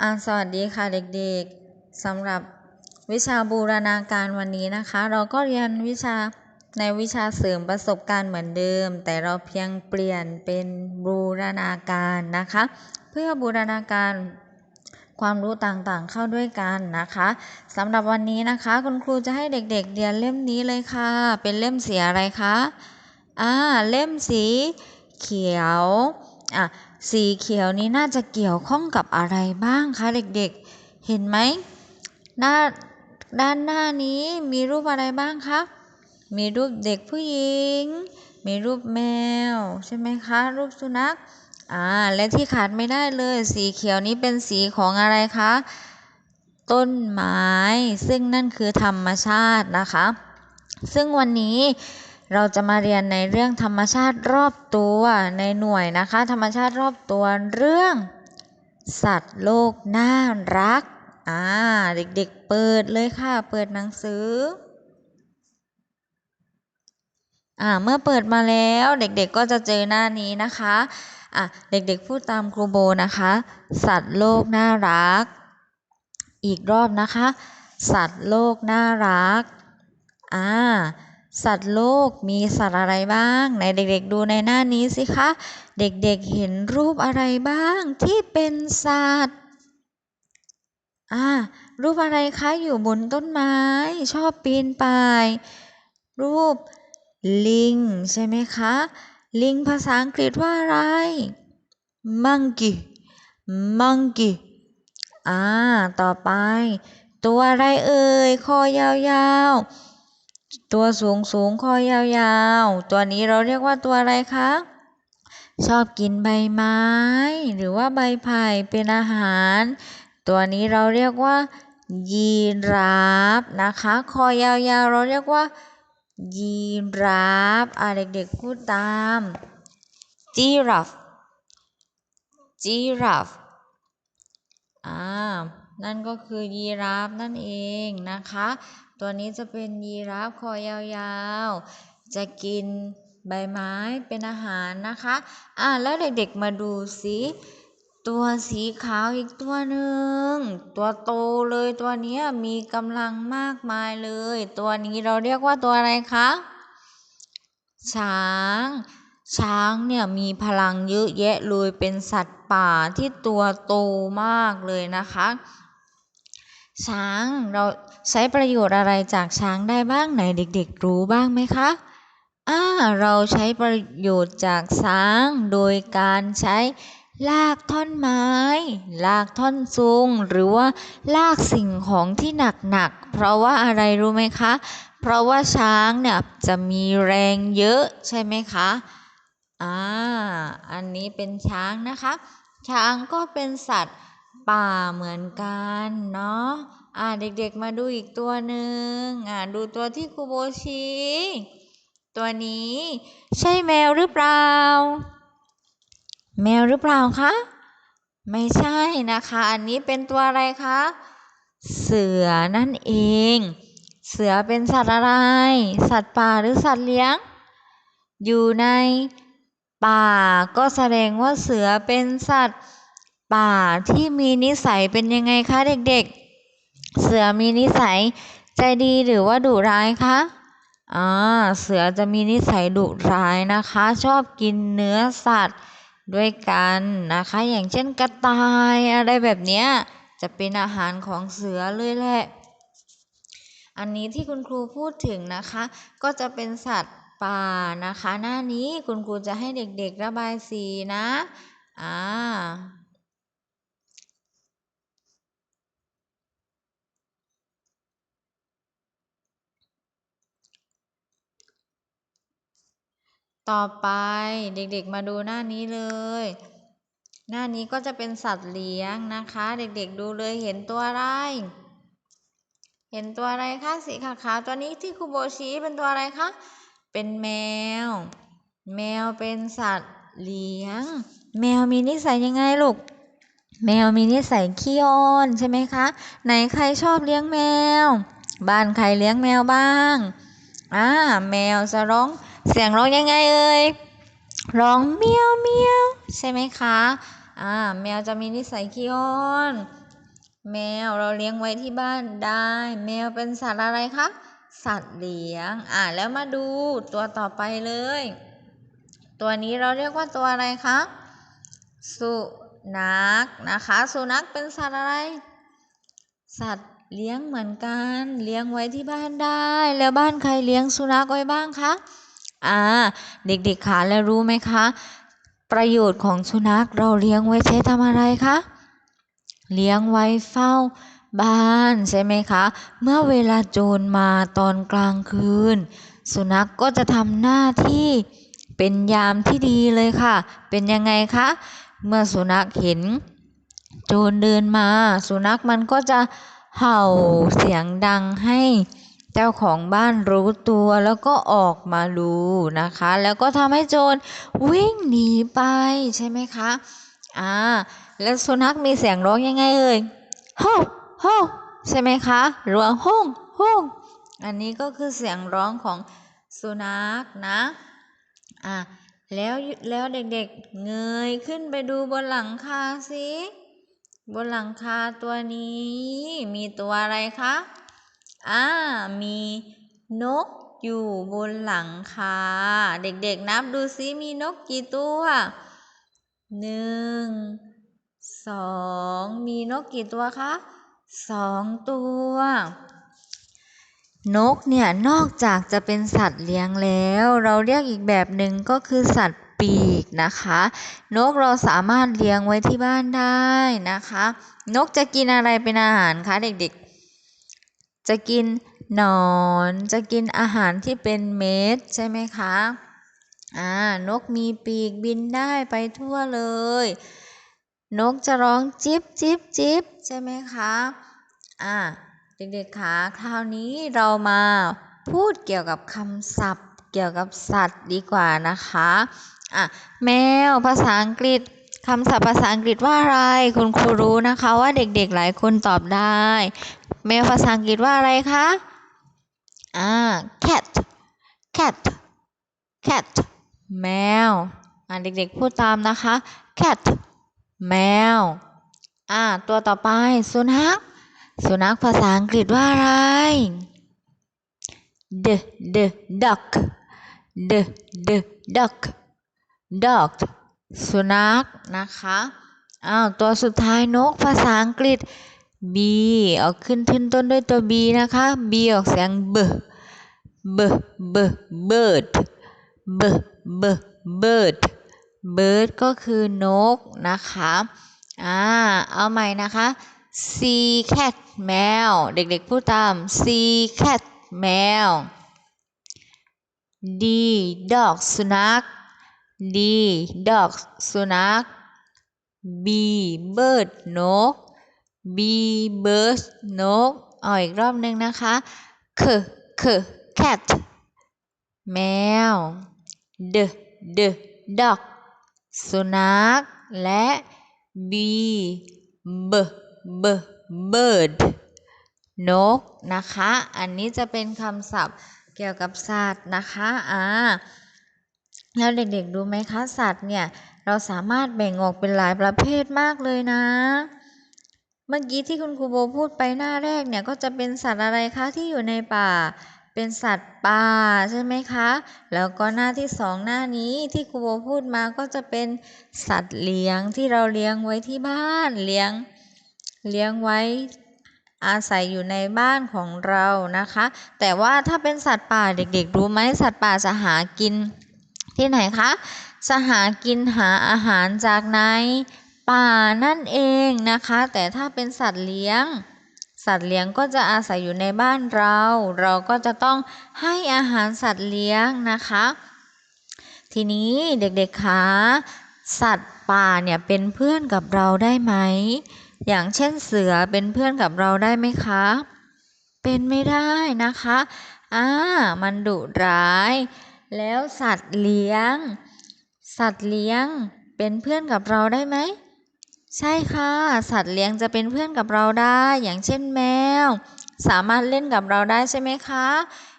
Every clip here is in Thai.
อ่าสวัสดีค่ะเด็กๆสำหรับวิชาบูรณาการวันนี้นะคะ เราก็เรียนวิชาในวิชาเสริมประสบการณ์เหมือนเดิม แต่เราเพียงเปลี่ยนเป็นบูรณาการนะคะ เพื่อบูรณาการความรู้ต่างๆเข้าด้วยกันนะคะสำหรับวันนี้นะคะ คุณครูจะให้เด็กๆเรียนเล่มนี้เลยค่ะ เป็นเล่มสีอะไรคะอ่าเล่มสีเขียวอะ สีเขียวนี้น่าจะเกี่ยวข้องกับอะไรบ้างคะเด็กๆ เห็นไหมหน้าด้านหน้านี้มีรูปอะไรบ้างคะ มีรูปเด็กผู้หญิง มีรูปแมว ใช่ไหมคะ รูปสุนัข อ่า และที่ขาดไม่ได้เลย สีเขียวนี้เป็นสีของอะไรคะ ต้นไม้ ซึ่งนั่นคือธรรมชาตินะคะ ซึ่งวันนี้ เราจะมาเรียนในเรื่องธรรมชาติรอบตัวในหน่วยนะคะ ธรรมชาติรอบตัวเรื่อง สัตว์โลกน่ารักอ่าเด็กๆเปิดเลยค่ะ เปิดหนังสืออ่าเมื่อเปิดมาแล้วเด็กๆก็จะเจอหน้านี้นะคะอะเด็กๆพูดตามครูโบนะคะ สัตว์โลกน่ารัก อีกรอบนะคะ สัตว์โลกน่ารักอ่า สัตว์โลกมีสัตว์อะไรบ้างไหนเด็กๆดูในหน้านี้สิคะ เด็กๆเห็นรูปอะไรบ้างที่เป็นสัตว์อ่ารูปอะไรคะอยู่บนต้นไม้ ชอบปีนป่าย รูปลิงใช่ไหมคะ ลิงภาษาอังกฤษว่าอะไร monkey monkey อ่า ต่อไป ตัวอะไรเอ่ย คอยาวๆ ตัวสูงสูงคอยาวๆ ตัวนี้เราเรียกว่าตัวอะไรคะ ชอบกินใบไม้ หรือว่าใบไผ่เป็นอาหาร ตัวนี้เราเรียกว่ายีราฟนะคะคอยาวๆ เราเรียกว่า ยีราฟอ่าเด็กๆพูดตาม giraffe giraffe อ่านั่นก็คือยีราฟนั่นเองนะคะ ตัวนี้จะเป็นยีราฟคอยาวๆ จะกินใบไม้เป็นอาหารนะคะ อ่าแล้วเด็กๆมาดูสิตัวสีขาวอีกตัวหนึ่ง ตัวโตเลยตัวนี้มีกำลังมากมายเลย ตัวนี้เราเรียกว่าตัวอะไรคะ ช้าง ช้างเนี่ยมีพลังเยอะแยะเลยเป็นสัตว์ป่าที่ตัวโตมากเลยนะคะ ช้างเราใช้ประโยชน์อะไรจากช้างได้บ้างไหนเด็กๆ รู้บ้างไหมคะอ่าเราใช้ประโยชน์จากช้าง โดยการใช้ลากท่อนไม้ ลากท่อนซุง หรือว่าลากสิ่งของที่หนักๆ เพราะว่าอะไรรู้ไหมคะ เพราะว่าช้างเนี่ยจะมีแรงเยอะใช่ไหมคะ อ่า อันนี้เป็นช้างนะคะ ช้างก็เป็นสัตว์ ป่าเหมือนกันเนาะอ่าเด็กๆมาดูอีกตัวหนึ่งอ่าดูตัวที่ครูโบชี้ตัวนี้ ใช่แมวหรือเปล่า แมวหรือเปล่าคะไม่ใช่นะคะ อันนี้เป็นตัวอะไรคะ เสือนั่นเอง เสือเป็นสัตว์อะไร สัตว์ป่าหรือสัตว์เลี้ยง อยู่ในป่าก็แสดงว่าเสือเป็นสัตว์ ป่าที่มีนิสัยเป็นยังไงคะเด็กๆ เสือมีนิสัยใจดีหรือว่าดุร้ายคะอ่าเสือจะมีนิสัยดุร้ายนะคะ ชอบกินเนื้อสัตว์ด้วยกันนะคะ อย่างเช่นกระต่ายอะไรแบบเนี้ยจะเป็นอาหารของเสือเลยแหละ อันนี้ที่คุณครูพูดถึงนะคะ ก็จะเป็นสัตว์ป่านะคะ หน้านี้คุณครูจะให้เด็กๆระบายสีนะอ่า ต่อไปเด็กๆมาดูหน้านี้เลย หน้านี้ก็จะเป็นสัตว์เลี้ยงนะคะ เด็กๆดูเลยเห็นตัวอะไร เห็นตัวอะไรคะสีขาวๆตัวนี้ที่ครูโบชี้เป็นตัวอะไรคะเป็นแมว แมวเป็นสัตว์เลี้ยง แมวมีนิสัยยังไงลูก แมวมีนิสัยขี้อ้อนใช่ไหมคะ ไหนใครชอบเลี้ยงแมว บ้านใครเลี้ยงแมวบ้างอ่าแมวจะร้อง เสียงร้องยังไงเอ่ยร้องเมียวเมียวใช่ไหมคะอ่าแมวจะมีนิสัยขี้อ้อนแมวเราเลี้ยงไว้ที่บ้านได้ แมวเป็นสัตว์อะไรคะสัตว์เลี้ยงอ่าแล้วมาดูตัวต่อไปเลย ตัวนี้เราเรียกว่าตัวอะไรคะสุนัขนะคะ สุนัขเป็นสัตว์อะไร สัตว์เลี้ยงเหมือนกัน เลี้ยงไว้ที่บ้านได้ แล้วบ้านใครเลี้ยงสุนัขไว้บ้างคะ อ่า เด็กๆคะแล้วรู้ไหมคะ ประโยชน์ของสุนัขเราเลี้ยงไว้ใช้ทำอะไรคะ เลี้ยงไว้เฝ้าบ้านใช่ไหมคะ เมื่อเวลาโจรมาตอนกลางคืน สุนัขกก็จะทำหน้าที่เป็นยามที่ดีเลยค่ะ เป็นยังไงคะ เมื่อสุนัขเห็น โจรเดินมา สุนัขมันก็จะเห่าเสียงดังให้ เจ้าของบ้านรู้ตัวแล้วก็ออกมาดูนะคะ แล้วก็ทำให้โจรวิ่งหนีไปใช่ไหมคะอ่าแล้วสุนัขมีเสียงร้องยังไงเอ่ยฮ่องฮ่องใช่ไหมคะหรือว่าฮ่องฮ่องอันนี้ก็คือเสียงร้องของสุนัขนะอ่าแล้วแล้วเด็กๆเงยขึ้นไปดูบนหลังคาสิบนหลังคาตัวนี้มีตัวอะไรคะ อ่ามีนกอยู่บนหลังคา เด็กๆนับดูซิมีนกกี่ตัวหนึ่งสองมีนกกี่ตัวคะสองตัว นกเนี่ยนอกจากจะเป็นสัตว์เลี้ยงแล้ว เราเรียกอีกแบบหนึ่งก็คือสัตว์ปีกนะคะ นกเราสามารถเลี้ยงไว้ที่บ้านได้นะคะ นกจะกินอะไรเป็นอาหารคะเด็กๆ จะกินหนอน จะกินอาหารที่เป็นเม็ดใช่ไหมคะอ่านกมีปีกบินได้ไปทั่วเลย นกจะร้องจิบจิบจิบใช่ไหมคะอ่าเด็กๆคะคราวนี้เรามาพูดเกี่ยวกับคำศัพท์เกี่ยวกับสัตว์ดีกว่านะคะอะแมวภาษาอังกฤษคำศัพท์ภาษาอังกฤษว่าอะไรคุณครูรู้นะคะว่าเด็กๆหลายคนตอบได้ แมวภาษาอังกฤษว่าอะไรคะ อ่า cat cat cat แมว อ่าเด็กๆพูดตามนะคะ cat แมว อ่า ตัวต่อไปสุนัข สุนัขภาษาอังกฤษว่าอะไร the the duck the the duck dog สุนัขนะคะ อ้าว ตัวสุดท้ายนกภาษาอังกฤษ b เอาขึ้นขึ้นต้นด้วยตัว b นะคะ b ออกเสียง b b b bird b b bird bird ก็คือนกนะคะ อ่า เอาใหม่นะคะ c cat แมว เด็กๆพูดตาม c cat แมว d dog สุนัข d dog สุนัข b bird นก b bird นกเอาอีกรอบหนึ่งนะคะ k k cat แมว d d dog สุนัข และ b b b bird นกนะคะ อันนี้จะเป็นคำศัพท์เกี่ยวกับสัตว์นะคะอ่าแล้วเด็กๆดูไหมคะ สัตว์เนี่ย เราสามารถแบ่งออกเป็นหลายประเภทมากเลยนะ เมื่อกี้ที่คุณครูโบพูดไปหน้าแรกเนี่ยก็จะเป็นสัตว์อะไรคะที่อยู่ในป่า เป็นสัตว์ป่าใช่ไหมคะ แล้วก็หน้าที่สองหน้านี้ที่ครูโบพูดมาก็จะเป็นสัตว์เลี้ยงที่เราเลี้ยงไว้ที่บ้านเลี้ยงเลี้ยงไว้อาศัยอยู่ในบ้านของเรานะคะ แต่ว่าถ้าเป็นสัตว์ป่าเด็กๆ รู้ไหมสัตว์ป่าจะหากินที่ไหนคะจะหากินหาอาหารจากใน ป่านั่นเองนะคะ แต่ถ้าเป็นสัตว์เลี้ยง สัตว์เลี้ยงก็จะอาศัยอยู่ในบ้านเรา เราก็จะต้องให้อาหารสัตว์เลี้ยงนะคะ ทีนี้เด็กๆคะสัตว์ป่าเนี่ยเป็นเพื่อนกับเราได้ไหม อย่างเช่นเสือเป็นเพื่อนกับเราได้ไหมคะ เป็นไม่ได้นะคะอ่ามันดุร้าย แล้วสัตว์เลี้ยง สัตว์เลี้ยงเป็นเพื่อนกับเราได้ไหม ใช่ค่ะ สัตว์เลี้ยงจะเป็นเพื่อนกับเราได้ อย่างเช่นแมว สามารถเล่นกับเราได้ใช่ไหมคะ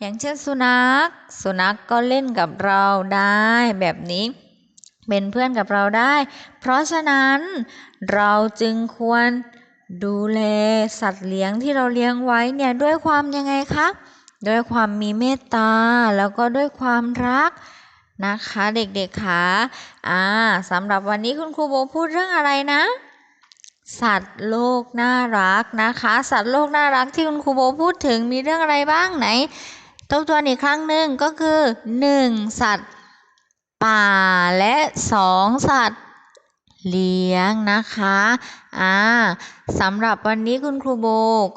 อย่างเช่นสุนัข สุนัขกก็เล่นกับเราได้ แบบนี้ เป็นเพื่อนกับเราได้ เพราะฉะนั้นเราจึงควรดูแลสัตว์เลี้ยงที่เราเลี้ยงไว้เนี่ยด้วยความยังไงคะ ด้วยความมีเมตตาแล้วก็ด้วยความรัก นะคะเด็กๆคะอ่าสำหรับวันนี้คุณครูโบพูดเรื่องอะไรนะ สัตว์โลกน่ารักนะคะ สัตว์โลกน่ารักที่คุณครูโบพูดถึงมีเรื่องอะไรบ้างไหนทบทวนอีกครั้งหนึ่งก็คือ 1. สัตว์ป่าและ 2. สัตว์ เลี้ยงนะคะอ่าสำหรับวันนี้คุณครูโบ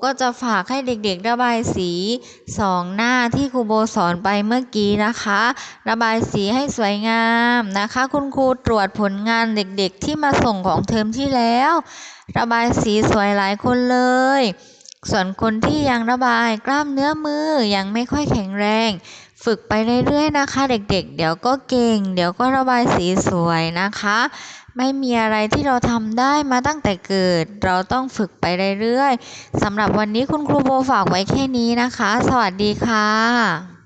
ก็จะฝากให้เด็กๆ ระบายสีสองหน้าที่ครูโบสอนไปเมื่อกี้นะคะ ระบายสีให้สวยงามนะคะ คุณครูตรวจผลงานเด็กๆ ที่มาส่งของเทอมที่แล้ว ระบายสีสวยหลายคนเลย ส่วนคนที่ยังระบายกล้ามเนื้อมือยังไม่ค่อยแข็งแรง ฝึกไปเรื่อยๆนะคะ เด็กๆ เดี๋ยวก็เก่ง เดี๋ยวก็ระบายสีสวยนะคะ ไม่มีอะไรที่เราทำได้มาตั้งแต่เกิด เราต้องฝึกไปเรื่อยๆสำหรับวันนี้คุณครูโบฝากไว้แค่นี้นะคะ สวัสดีค่ะ